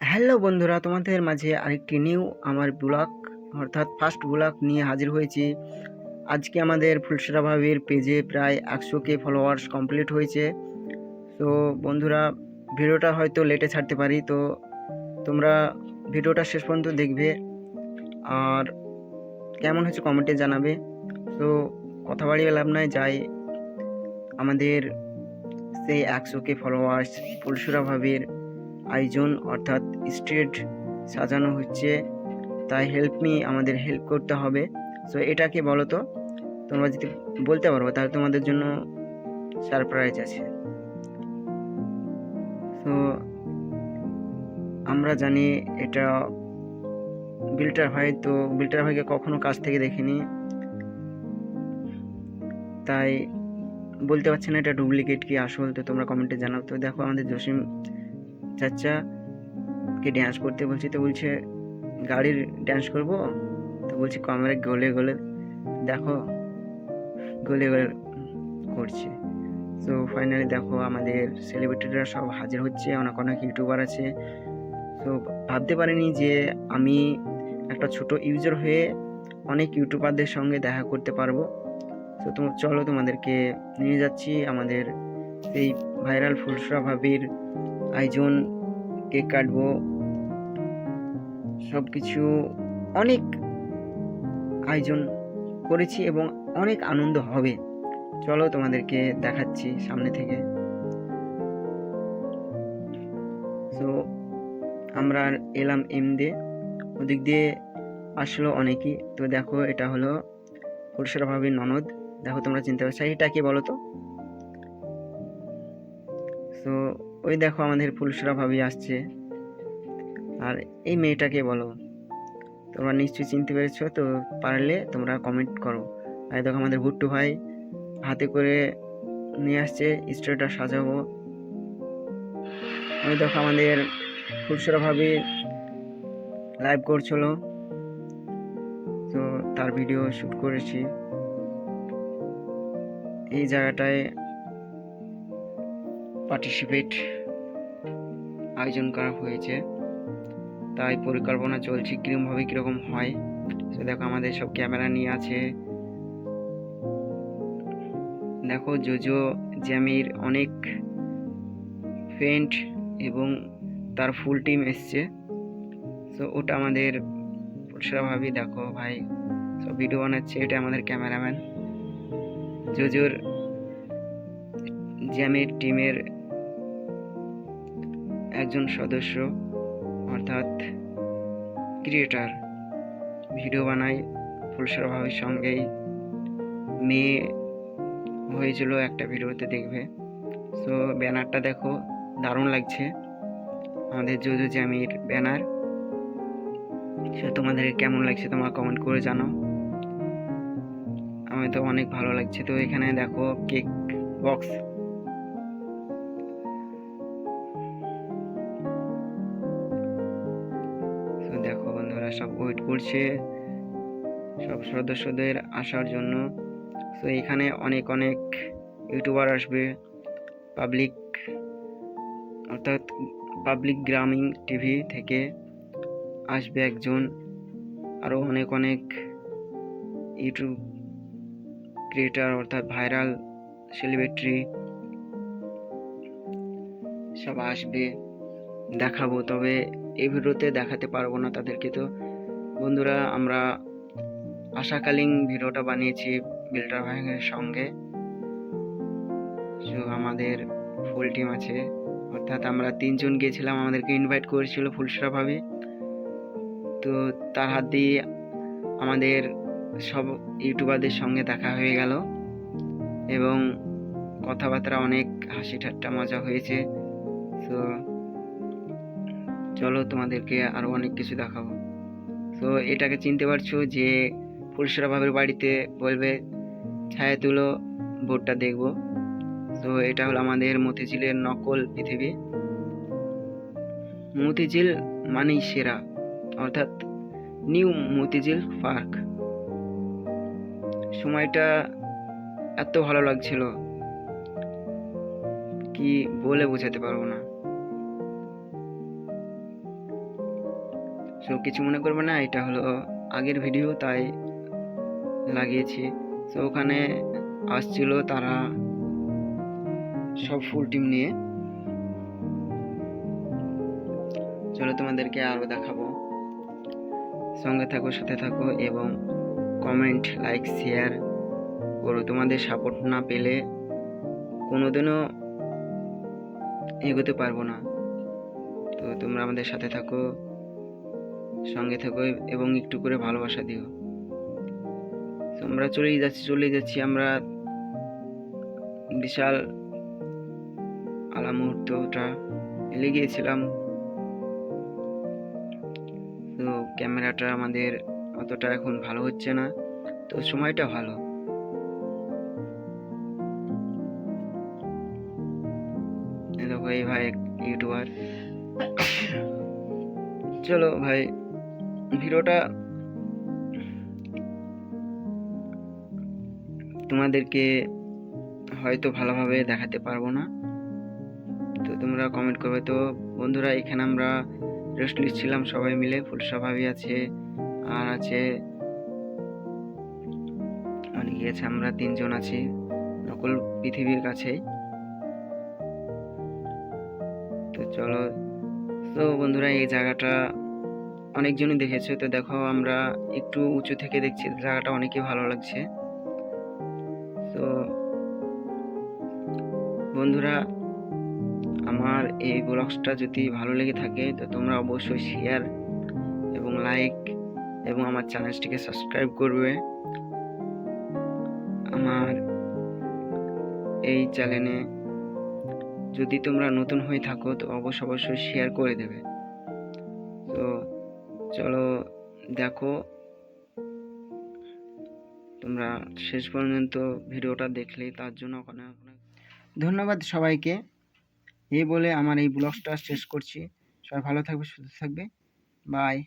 Hello বন্ধুরা, তোমাদের মাঝে আরেকটি নিউ আমার ব্লগ অর্থাৎ ফার্স্ট ব্লগ নিয়ে হাজির হয়েছি। আজকে আমাদের ফুলসরা ভাবির পেজে প্রায় একশো কে ফলোয়ার্স কমপ্লিট হয়েছে। তো বন্ধুরা, ভিডিওটা হয়তো লেটে ছাড়তে পারি, তো তোমরা ভিডিওটা শেষ পর্যন্ত দেখবে। আর কেমন হয়েছে কমেন্টে জানাবে। তো কথা বাড়িয়ে লাভ নয় যাই আমাদের সেই একশো কে ফলোয়ার্স ফুলসরা ভাবির আয়োজন অর্থাৎ স্ট্রিট সাজানো হচ্ছে। তাই হেল্প মি আমাদের হেল্প করতে হবে। সো এটাকে বলো তো তোমরা যদি বলতে পারো, তাহলে তোমাদের জন্য সারপ্রাইজ আছে। তো আমরা জানি এটা বিল্টার ভাই, তো বিল্টার ভাইকে কখনো কাছ থেকে দেখিনি। তাই বলতে পারছি না এটা ডুপ্লিকেট কি আসল, তো তোমরা কমেন্টে জানাও। তো দেখো আমাদের জসিম চাচাকে ড্যান্স করতে বলছি তো বলছে, গাড়ির ড্যান্স করব? তো বলছি ক্যামেরা গলে গলে দেখো, গলে গলে করছে। তো ফাইনালি দেখো আমাদের সেলিব্রিটিরা সব হাজির হচ্ছে, অনেক অনেক ইউটিউবার আছে। তো ভাবতে পারিনি যে আমি একটা ছোট ইউজার হয়ে অনেক ইউটিউবারদের সঙ্গে দেখা করতে পারব। তো তোমার চলো তোমাদেরকে নিয়ে যাচ্ছি আমাদের এই ভাইরাল ফুলসরা ভাবির আয়োজন। কেক কাটবো। সব কিছু অনেক আয়োজন করেছি এবং অনেক আনন্দ হবে। চলো তোমাদেরকে দেখাচ্ছি সামনে থেকে। তো আমরা এলাম এম দিয়ে ওদিক দিয়ে আসলো অনেকেই। তো দেখো, এটা হলো ফুলসরা ননদ। দেখো তোমরা চিনতে পারছ, এটা কি বলো তো তো ওই দেখো আমাদের ফুলসরা ভাবি আসছে। আর এই মেয়েটাকে বলো। তোমরা নিশ্চয়ই চিনতে পেরেছ, তো পারলে তোমরা কমেন্ট করো। আর দেখো আমাদের ভুট্টু ভাই হাতে করে নিয়ে আসছে, স্টোরিটা সাজাবো। ওই দেখো আমাদের ফুলসরা ভাবি লাইভ করছিল। তো তার ভিডিও শ্যুট করেছি। এই জায়গাটায় পার্টিসিপেট আয়োজন করা হয়েছে। তাই পরিকল্পনা চলছে কীরকমভাবে কীরকম হয় তো দেখো আমাদের সব ক্যামেরা নিয়ে আছে। দেখো জোজো জ্যামির অনেক ফ্রেন্ড এবং তার ফুল টিম এসছে। তো ওটা আমাদের ভাবি, দেখো ভাই, সব ভিডিও বানাচ্ছে, এটা আমাদের ক্যামেরাম্যান জোজোর জ্যামের টিমের একজন সদস্য, অর্থাৎ ক্রিয়েটার। ভিডিও বানায় ফুলসরা ভাবির সঙ্গেই মেয়ে হয়েছিল একটা ভিডিওতে দেখবে। সো ব্যানারটা দেখো, দারুণ লাগছে। আমাদের জোজো জ্যামির ব্যানার। সে তোমাদের কেমন লাগছে তোমরা কমেন্ট করে জানাও। আমি তো অনেক ভালো লাগছে। তো এখানে দেখো কেক বক্স। সব ওয়েট করছে সব সদস্যদের আসার জন্য। তো এখানে অনেক অনেক ইউটিউবার আসবে, পাবলিক, অর্থাৎ পাবলিক গ্রামিং টিভি থেকে আসবে একজন। আরও অনেক অনেক ইউটিউব ক্রিয়েটার, অর্থাৎ ভাইরাল সেলিব্রিটি সব আসবে, দেখাবো। তবে এই ভিডিওতে দেখাতে পারব না তাদেরকে। তো বন্ধুরা, আমরা আশাকালীন ভিডিওটা বানিয়েছি বিল্টার ভাইয়ের সঙ্গে। আমাদের ফুল টিম আছে। অর্থাৎ আমরা তিনজন গিয়েছিলাম, আমাদেরকে ইনভাইট করেছিল ফুলসরা ভাবি। তো তার হাত দিয়ে আমাদের সব ইউটিউবারদের সঙ্গে দেখা হয়ে গেল। এবং কথাবার্তা অনেক হাসি ঠাট্টা মজা হয়েছে। তো চলো তোমাদেরকে আরও অনেক কিছু দেখাবো। তো এটাকে চিনতে পারছ যে ফুলসরা ভাবের বাড়িতে বলবে, ছায়া তুলো বোর্ডটা দেখব। তো এটা হলো আমাদের মতিঝিলের নকল পৃথিবী। মতিঝিল মানেই সেরা, অর্থাৎ নিউ মতিঝিল পার্ক। সময়টা এত ভালো লাগছিল, কি বলে বোঝাতে পারব না। তো কিছু মনে করবে না, এটা হলো আগের ভিডিও তাই লাগিয়েছি। তো ওখানে আসছিল তারা সব ফুল টিম নিয়ে। চলো তোমাদেরকে আরও দেখাবো। সঙ্গে থাকো, সাথে থাকো এবং কমেন্ট লাইক শেয়ার করো। তোমাদের সাপোর্ট না পেলে কোনোদিনও এগোতে পারব না। তো তোমরা আমাদের সাথে থাকো। সঙ্গে থাকো এবং একটু করে ভালোবাসা দিও। আমরা চলেই যাচ্ছি চলেই যাচ্ছি। আমরা বিশাল আলা মুহূর্তটা এলে গিয়েছিলাম। তো ক্যামেরাটা আমাদের অতটা এখন ভালো হচ্ছে না, তো সময়টা ভালো। দেখো এই ভাই ইউটিউবার। চলো ভাই। ভিডিওটা তোমাদেরকে হয়তো ভালোভাবে দেখাতে পারব না। তো তোমরা কমেন্ট করবে, তো বন্ধুরা, এখানে আমরা রেস্ট নিচ্ছিলাম সবাই মিলে ফুলসা ভাবি আছে, আর আছে অনেকে আছে, আমরা তিনজন আছি, নকল পৃথিবীর কাছে তো চলো, তো বন্ধুরা, এই জায়গাটা অনেকজনই দেখেছে। তো দেখো, আমরা একটু উঁচু থেকে দেখছি, জায়গাটা অনেকই ভালো লাগছে। তো বন্ধুরা, আমার এই ব্লগসটা যদি ভালো লেগে থাকে, তো তোমরা অবশ্যই শেয়ার এবং লাইক এবং আমার চ্যানেলটিকে সাবস্ক্রাইব করবে। আমার এই চ্যানেলে যদি তোমরা নতুন হয়ে থাকো, তো অবশ্যই অবশ্যই শেয়ার করে দেবে। তো চলো দেখো। তোমরা শেষ পর্যন্ত ভিডিওটা দেখলে, তার জন্য অনেক ধন্যবাদ সবাইকে। এই বলে আমার এই ব্লগটা শেষ করছি। সবাই ভালো থাকবে, সুস্থ থাকবে। বাই